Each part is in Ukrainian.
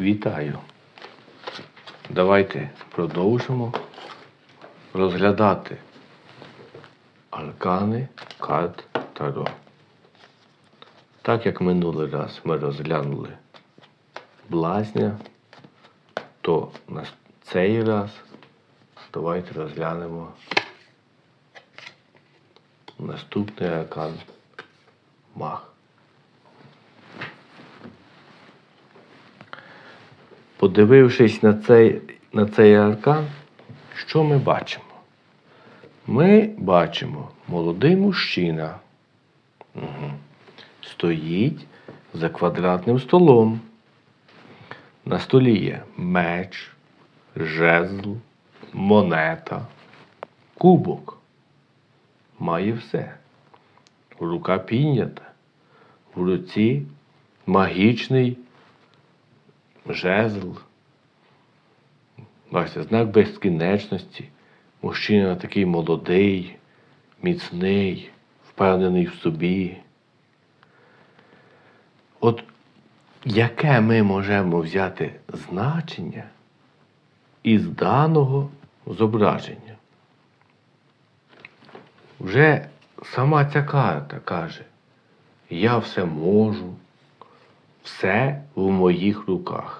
Вітаю. Давайте продовжимо розглядати аркани карт Таро. Так як минулий раз ми розглянули блазня, то на цей раз давайте розглянемо наступний аркан маг. Подивившись на цей, на цей аркан, що ми бачимо? Ми бачимо молодий мужчина. Угу. Стоїть за квадратним столом. На столі є меч, жезл, монета, кубок. Має все. Рука піднята. В руці магічний жезл. Бачите, знак безкінечності. Мужчина такий молодий, міцний, впевнений в собі. От яке ми можемо взяти значення із даного зображення? Вже сама ця карта каже, я все можу, все в моїх руках.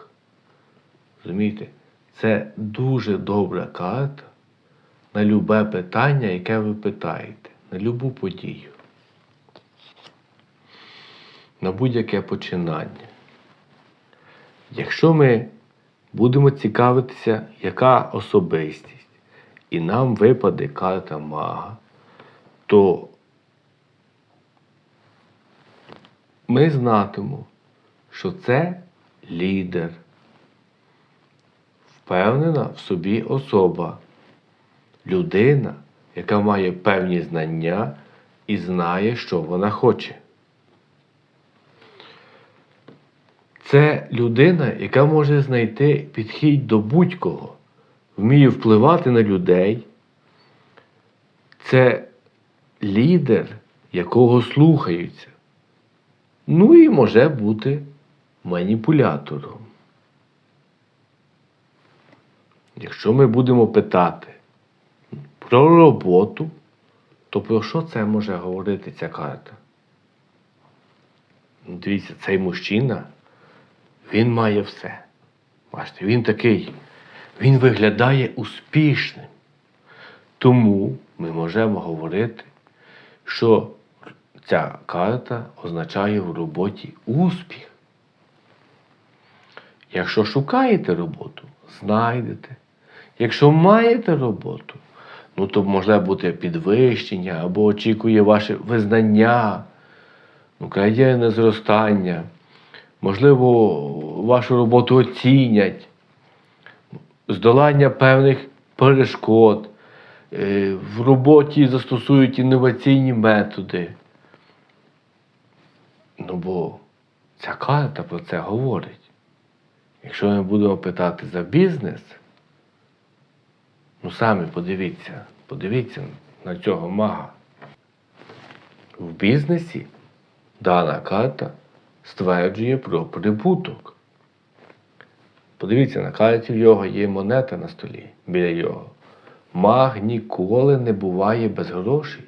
Розумієте? Це дуже добра карта на любе питання, яке ви питаєте, на любу подію, на будь-яке починання. Якщо ми будемо цікавитися, яка особистість, і нам випаде карта мага, то ми знатимемо, що це лідер, впевнена в собі особа, людина, яка має певні знання і знає, що вона хоче. Це людина, яка може знайти підхід до будь-кого, вміє впливати на людей. Це лідер, якого слухаються. Ну і може бути маніпулятором. Якщо ми будемо питати про роботу, то про що це може говорити ця карта? Ну, Дивіться, цей мужчина, він має все. Бачите, він такий, він виглядає успішним. Тому ми можемо говорити, що ця карта означає в роботі успіх. Якщо шукаєте роботу, знайдете. Якщо маєте роботу, ну то може бути підвищення або очікує ваше визнання, ну, кар'єрне зростання. Можливо, вашу роботу оцінять, здолання певних перешкод. Е, В роботі застосують інноваційні методи. Ну бо ця карта про це говорить. Якщо ми будемо питати за бізнес, ну самі подивіться, подивіться на цього мага. В бізнесі дана карта стверджує про прибуток. Подивіться, на карті в його є монета на столі біля його. Маг ніколи не буває без грошей.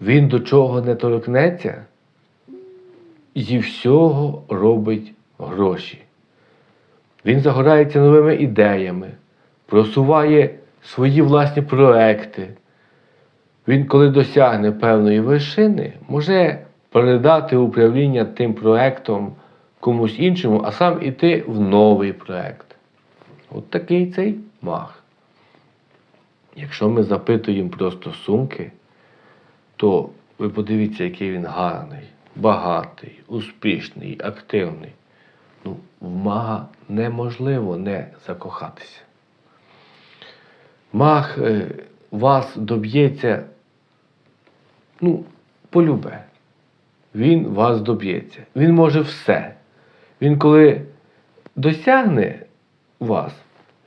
Він до чого не торкнеться, зі всього робить гроші. Він загорається новими ідеями, просуває свої власні проекти. Він, коли досягне певної вершини, може передати управління тим проектом комусь іншому, а сам іти в новий проект. От такий цей маг. Якщо ми запитуємо про стосунки, то ви подивіться, який він гарний, багатий, успішний, активний. Ну, в мага неможливо не закохатися. Маг е, вас доб'ється, ну, полюбе. Він вас доб'ється. Він може все. Він коли досягне вас,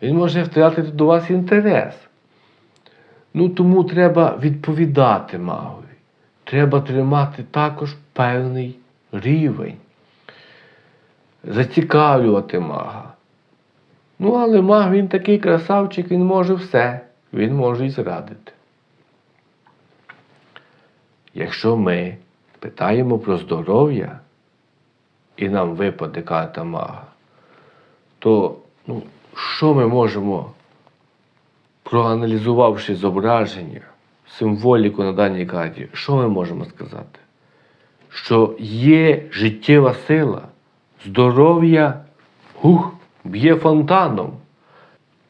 він може втратити до вас інтерес. Ну тому треба відповідати магові. Треба тримати також певний рівень. Зацікавлювати мага. Ну, але маг він такий красавчик, він може все. Він може і зрадити. Якщо ми питаємо про здоров'я, і нам випаде карта мага, то ну, що ми можемо, проаналізувавши зображення, символіку на даній карті, що ми можемо сказати? Що є життєва сила, здоров'я ух, б'є фонтаном.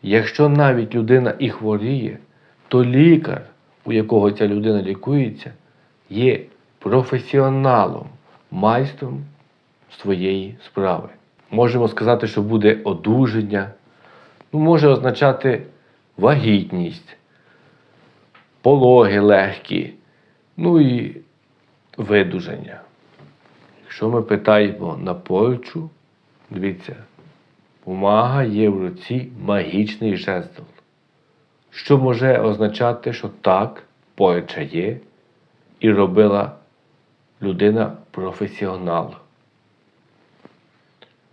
Якщо навіть людина і хворіє, то лікар, у якого ця людина лікується, є професіоналом, майстром своєї справи. Можемо сказати, що буде одужання, ну, може означати вагітність, пологи легкі, ну і видужання. Якщо ми питаємо на порчу, дивіться, у є в руці магічний жезл, що може означати, що так, порча є, і робила людина професіонал.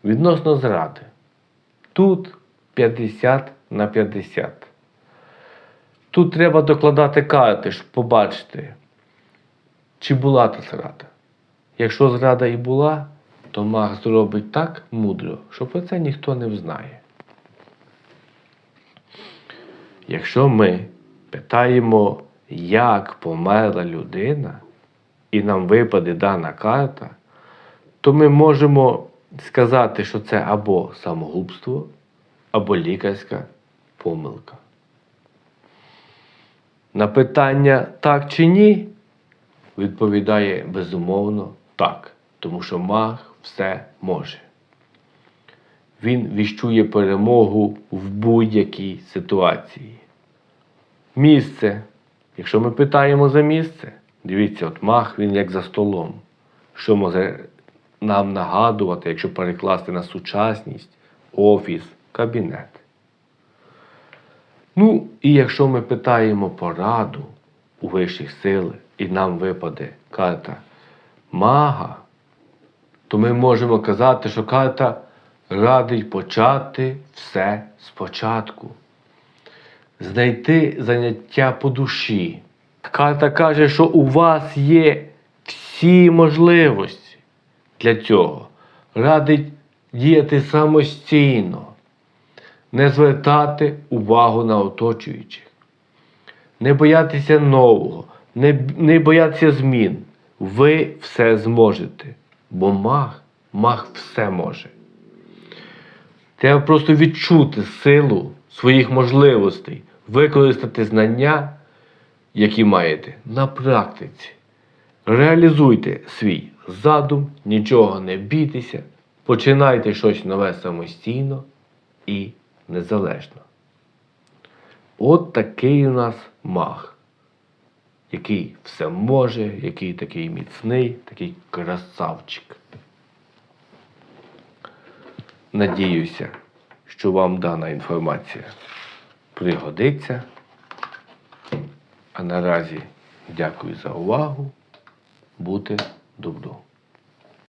Відносно зради. Тут 50 на 50. Тут треба докладати карти, щоб побачити, чи була та зрада. Якщо зрада і була, то маг зробить так мудро, що про це ніхто не взнає. Якщо ми питаємо, як померла людина, і нам випаде дана карта, то ми можемо сказати, що це або самогубство, або лікарська помилка. На питання так чи ні, відповідає безумовно так, тому що маг все може. Він віщує перемогу в будь-якій ситуації. Місце. Якщо ми питаємо за місце, дивіться, от маг він як за столом. Що може нам нагадувати, якщо перекласти на сучасність, офіс, кабінет. Ну, і якщо ми питаємо пораду у вищих сил, і нам випаде карта мага, то ми можемо казати, що карта радить почати все спочатку. Знайти заняття по душі. Карта каже, що у вас є всі можливості для цього. Радить діяти самостійно, не звертати увагу на оточуючих, не боятися нового, не, не боятися змін. Ви все зможете, бо маг, маг все може. Треба просто відчути силу своїх можливостей, використати знання, які маєте на практиці. Реалізуйте свій задум, нічого не бійтеся, починайте щось нове самостійно і незалежно. От такий у нас маг, який все може, який такий міцний, такий красавчик. Надіюся, що вам дана інформація пригодиться. А наразі дякую за увагу. Бути добро.